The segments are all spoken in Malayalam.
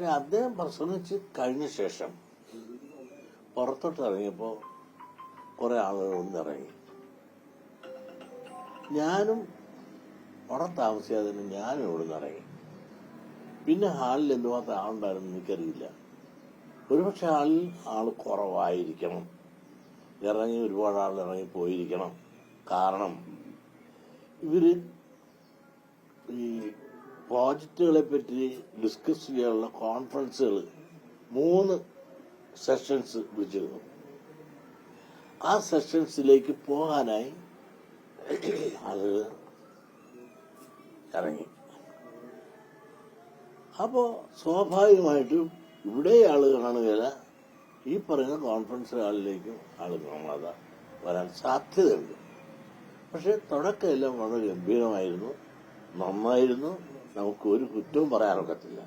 പക്ഷെ അദ്ദേഹം പ്രസംഗിച്ച് കഴിഞ്ഞ ശേഷം പുറത്തോട്ട് ഇറങ്ങിയപ്പോൾ കുറെ ആളുകൾ ഒന്നിറങ്ങി. ഞാനും അവിടെ താമസിയാതെ തന്നെ ഞാനും ഇവിടെ ഇറങ്ങി. പിന്നെ ഹാളിൽ എന്തുമാത്രം ആളുണ്ടായിരുന്നു എനിക്കറിയില്ല. ഒരുപക്ഷെ ഹാളിൽ ആൾ കുറവായിരിക്കണം. ഇറങ്ങി ഒരുപാട് ആൾ ഇറങ്ങി പോയിരിക്കണം. കാരണം ഇവർ ഈ പ്രോജക്റ്റുകളെ പറ്റി ഡിസ്കസ് ചെയ്യാനുള്ള കോൺഫറൻസുകൾ മൂന്ന് സെഷൻസ് വിളിച്ചിരുന്നു. ആ സെഷൻസിലേക്ക് പോകാനായി ആളുകൾ ഇറങ്ങി. അപ്പോ സ്വാഭാവികമായിട്ടും ഇവിടെ ആൾ കാണുകയില്ല. ഈ പറയുന്ന കോൺഫറൻസ് ഹാളിലേക്കും ആൾ കാണാതെ വരാൻ സാധ്യതയുണ്ട്. പക്ഷെ തുടക്കമെല്ലാം വളരെ ഗംഭീരമായിരുന്നു. നന്നായിരുന്നു. നമുക്ക് ഒരു കുറ്റവും പറയാനൊക്കത്തില്ല.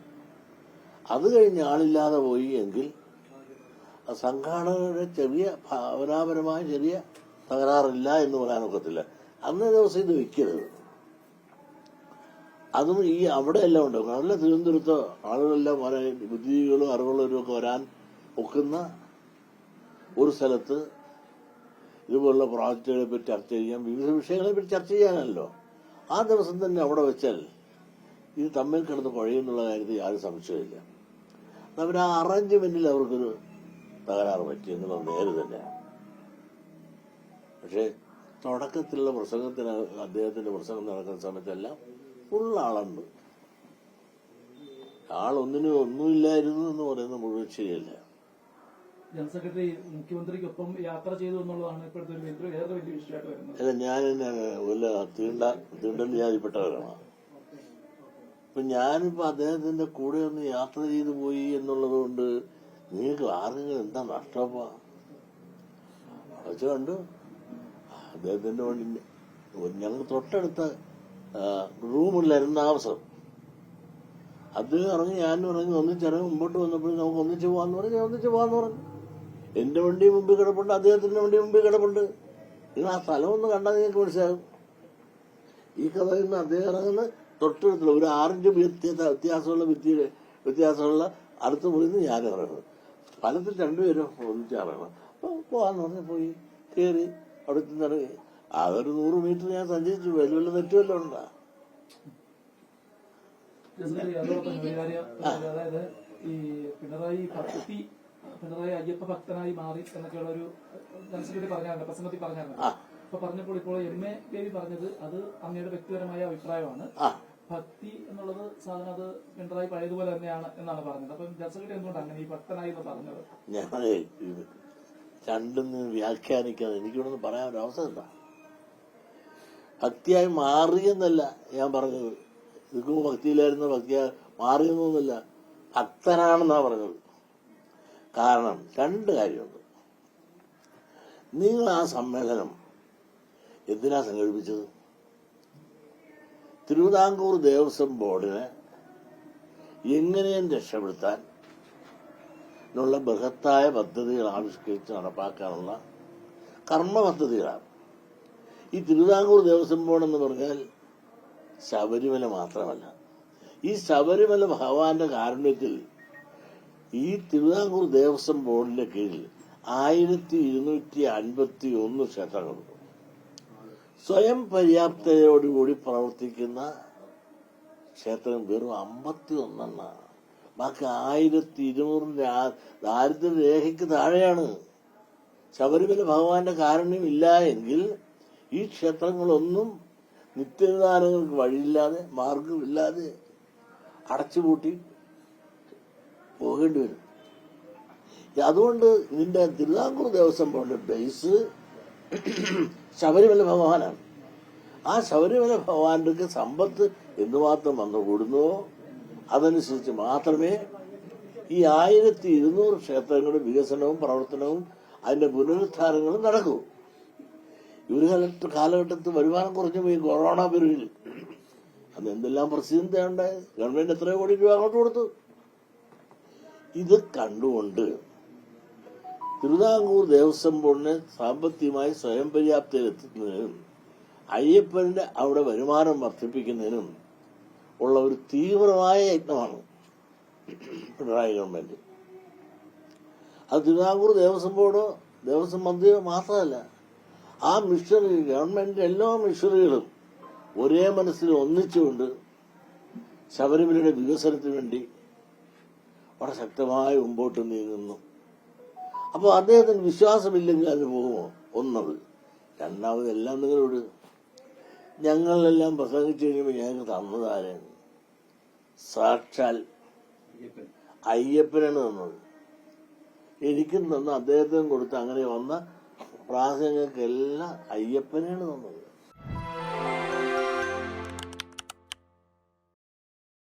അത് കഴിഞ്ഞ് ആളില്ലാതെ പോയി എങ്കിൽ സംഘാടകരുടെ ചെറിയ ഭാവനാപരമായ ചെറിയ തകരാറില്ല എന്ന് പറയാനൊക്കത്തില്ല. അന്നേ ദിവസം ഇത് വിൽക്കരുത് അതും ഈ അവിടെ എല്ലാം ഉണ്ട് നല്ല തിരുവനന്തപുരത്ത് ആളുകളെല്ലാം വരാൻ ബുദ്ധിജീവികളും അറിവുള്ളവരും ഒക്കെ വരാൻ ഒക്കുന്ന ഒരു സ്ഥലത്ത് ഇതുപോലുള്ള പ്രോജക്റ്റുകളെ പറ്റി ചർച്ച ചെയ്യാം. വിവിധ വിഷയങ്ങളെ പറ്റി ചർച്ച ചെയ്യാനല്ലോ. ആ ദിവസം തന്നെ അവിടെ വെച്ചാൽ ഇത് തമ്മിൽ കിടന്ന് കുഴയുന്നുള്ള കാര്യത്തിൽ യാതൊരു സംശയമില്ല അവർ ആ അറേഞ്ച്മെന്റിൽ അവർക്കൊരു തകരാറ് പറ്റി എന്നുള്ളത് നേര് തന്നെയാണ് പക്ഷേ തുടക്കത്തിലുള്ള പ്രസംഗത്തിന് അദ്ദേഹത്തിന്റെ പ്രസംഗം നടക്കുന്ന സമയത്തെല്ലാം ഫുൾ ആളുണ്ട് ആളൊന്നിനും ഒന്നുമില്ലായിരുന്നു എന്ന് പറയുന്നത് മുഴുവൻ ശരിയല്ല. ജനറൽ സെക്രട്ടറി മുഖ്യമന്ത്രിക്കൊപ്പം യാത്ര ചെയ്തു എന്നുള്ളതാണ് ഇപ്പോഴത്തെ ഒരു വലിയ ഏറെ വലിയ വിഷയമായിട്ട് വരുന്നത്. അല്ല ഞാൻ തീണ്ട തീണ്ടൽ ജാതിപ്പെട്ടവരാണ് ഇപ്പൊ ഞാനിപ്പോ അദ്ദേഹത്തിന്റെ കൂടെ ഒന്ന് യാത്ര ചെയ്തു പോയി എന്നുള്ളത് കൊണ്ട് നിങ്ങൾക്ക് ആർക്കെങ്കിലും എന്താ നഷ്ടപ്പാ? പക്ഷെ കണ്ടു. അദ്ദേഹത്തിന്റെ വണ്ടി ഞങ്ങൾ തൊട്ടടുത്ത റൂമിലായിരുന്നു താമസം അദ്ദേഹം ഇറങ്ങി ഞാനും ഇറങ്ങി ഒന്നിച്ചിറങ്ങി മുമ്പോട്ട് വന്നപ്പോഴും നമുക്ക് ഒന്നിച്ച് പോവാന്ന് പറഞ്ഞു ഒന്നിച്ച് പോവാന്ന് പറഞ്ഞു. എന്റെ വണ്ടി മുമ്പിൽ കിടപ്പുണ്ട് അദ്ദേഹത്തിന്റെ വണ്ടി മുമ്പിൽ കിടപ്പുണ്ട്. നിങ്ങൾ ആ സ്ഥലം ഒന്ന് കണ്ടാൽ നിങ്ങൾക്ക് മനസ്സിലാകും. ഈ കഥയിൽ നിന്ന് അദ്ദേഹം ഇറങ്ങുന്ന തൊട്ടടുത്തുള്ള ഒരു ആറിഞ്ച് വ്യത്യ- വ്യത്യാസമുള്ള വ്യക്തിയുടെ വ്യത്യാസമുള്ള അടുത്ത മുറിയിൽ നിന്ന് ഞാൻ ഇറങ്ങുന്നത് ഫലത്തിൽ രണ്ടുപേരും ഒന്നിച്ച് ഇറങ്ങണം അപ്പോൾ പോകാന്ന് പറഞ്ഞ് പോയി. കയറി അവിടെ ചെന്ന് ഇറങ്ങി അതൊരു നൂറ് മീറ്റർ ഞാൻ സഞ്ചരിച്ചു. വലിയ വലിയ തെറ്റുമല്ലോ ഉണ്ടാ. അതായത് ഈ പിണറായി ഭക്തി പിണറായി അയ്യപ്പ ഭക്തനായി മാറി എന്നൊക്കെയുള്ള ഒരു പ്രസംഗത്തിൽ അപ്പൊ പറഞ്ഞപ്പോൾ ഇപ്പോൾ എം എ ദേവി പറഞ്ഞത് അത് അങ്ങയുടെ വ്യക്തിപരമായ അഭിപ്രായമാണ്. ഭക്തി എന്നുള്ളത് സാധനം അത് പിണറായി പഴയതുപോലെ തന്നെയാണ് എന്നാണ് പറഞ്ഞത്. അപ്പം എന്തുകൊണ്ട് എന്തുകൊണ്ടാണ് അങ്ങനെ ഈ ഭക്തനായി എന്ന് പറഞ്ഞത്? ഞാൻ ഇത് രണ്ടും നിന്ന് വ്യാഖ്യാനിക്കാതെ എനിക്കിവിടെ പറയാൻ ഒരു അവസരമില്ല. ഭക്തിയായി മാറിയെന്നല്ല ഞാൻ പറഞ്ഞത്. ഇതുക്കും ഭക്തിയിലായിരുന്ന ഭക്തിയായി മാറിയെന്നൊന്നുമില്ല ഭക്തനാണെന്നാ പറഞ്ഞത്. കാരണം രണ്ട് കാര്യമുണ്ട്. നിങ്ങൾ ആ സമ്മേളനം എന്തിനാ സംഘടിപ്പിച്ചത്? തിരുവിതാംകൂർ ദേവസ്വം ബോർഡിന് എങ്ങനെയും രക്ഷപ്പെടുത്താൻ ഉള്ള ബൃഹത്തായ പദ്ധതികൾ ആവിഷ്കരിച്ച് നടപ്പാക്കാനുള്ള കർമ്മ പദ്ധതികളാണ്. ഈ തിരുവിതാംകൂർ ദേവസ്വം ബോർഡ് എന്ന് പറഞ്ഞാൽ ശബരിമല മാത്രമല്ല. ഈ ശബരിമല ഭഗവാന്റെ കാരുണ്യത്തിൽ ഈ തിരുവിതാംകൂർ ദേവസ്വം ബോർഡിന്റെ കീഴിൽ ആയിരത്തി ഇരുന്നൂറ്റി അൻപത്തി ഒന്ന് ക്ഷേത്രങ്ങളുണ്ട് സ്വയം പര്യാപ്തയോടുകൂടി പ്രവർത്തിക്കുന്ന ക്ഷേത്രം വെറും അമ്പത്തി ഒന്നെണ്ണാണ് ബാക്കി ആയിരത്തി ഇരുന്നൂറിന്റെ ദാരിദ്ര്യ രേഖയ്ക്ക് താഴെയാണ്. ശബരിമല ഭഗവാന്റെ കാരുണ്യം ഇല്ല എങ്കിൽ ഈ ക്ഷേത്രങ്ങളൊന്നും നിത്യനിദാനങ്ങൾക്ക് വഴിയില്ലാതെ മാർഗമില്ലാതെ അടച്ചുപൂട്ടി പോകേണ്ടി വരും. അതുകൊണ്ട് ഇതിന്റെ തിരുവിതാംകൂർ ദേവസ്വം ബോർഡിന്റെ ബേസ് ശബരിമല ഭഗവാനാണ്. ആ ശബരിമല ഭഗവാന്റെ സമ്പത്ത് എന്തുമാത്രം വന്നു കൂടുന്നുവോ അതനുസരിച്ച് മാത്രമേ ഈ ആയിരത്തി ഇരുന്നൂറ് ക്ഷേത്രങ്ങളുടെ വികസനവും പ്രവർത്തനവും അതിന്റെ പുനരുദ്ധാരങ്ങളും നടക്കൂ. ഒരു കാലത്ത് കാലഘട്ടത്തിൽ വരുമാനം കുറഞ്ഞു പോയി കൊറോണ പീരീഡിൽ അന്ന് എന്തെല്ലാം പ്രസിദ്ധിയുണ്ടായത് ഗവൺമെന്റ് എത്രയോ കോടി രൂപ അങ്ങോട്ട് കൊടുത്തു. ഇത് കണ്ടുകൊണ്ട് തിരുവിതാംകൂർ ദേവസ്വം ബോർഡിനെ സാമ്പത്തികമായി സ്വയം പര്യാപ്തയിലെത്തുന്നതിനും അയ്യപ്പന്റെ അവിടെ വരുമാനം വർദ്ധിപ്പിക്കുന്നതിനും ഉള്ള ഒരു തീവ്രമായ യത്നമാണ് പിണറായി ഗവൺമെന്റ്. അത് തിരുവിതാംകൂർ ദേവസ്വം ബോർഡോ ദേവസ്വം മന്ത്രിയോ മാത്രമല്ല ആ മിഷണറി ഗവൺമെന്റിന്റെ എല്ലാ മിഷണറികളും ഒരേ മനസ്സിൽ ഒന്നിച്ചുകൊണ്ട് ശബരിമലയുടെ വികസനത്തിന് വേണ്ടി വളരെ ശക്തമായി മുമ്പോട്ട് നീങ്ങുന്നു. അപ്പോൾ അദ്ദേഹത്തിന് വിശ്വാസമില്ലെങ്കിൽ അതിന് പോകുമോ? ഒന്നത്. രണ്ടാമത് എല്ലാം നിങ്ങളോട്. ഞങ്ങളെല്ലാം പ്രസംഗിച്ചു കഴിയുമ്പോൾ ഞങ്ങൾക്ക് തന്നതാരാണ് സാക്ഷാൽ അയ്യപ്പനാണ് തന്നത്. എനിക്കും തന്ന അദ്ദേഹത്തിനും കൊടുത്ത് അങ്ങനെ വന്ന പ്രാസംഗികൾക്കെല്ലാം അയ്യപ്പനാണ് തന്നത്.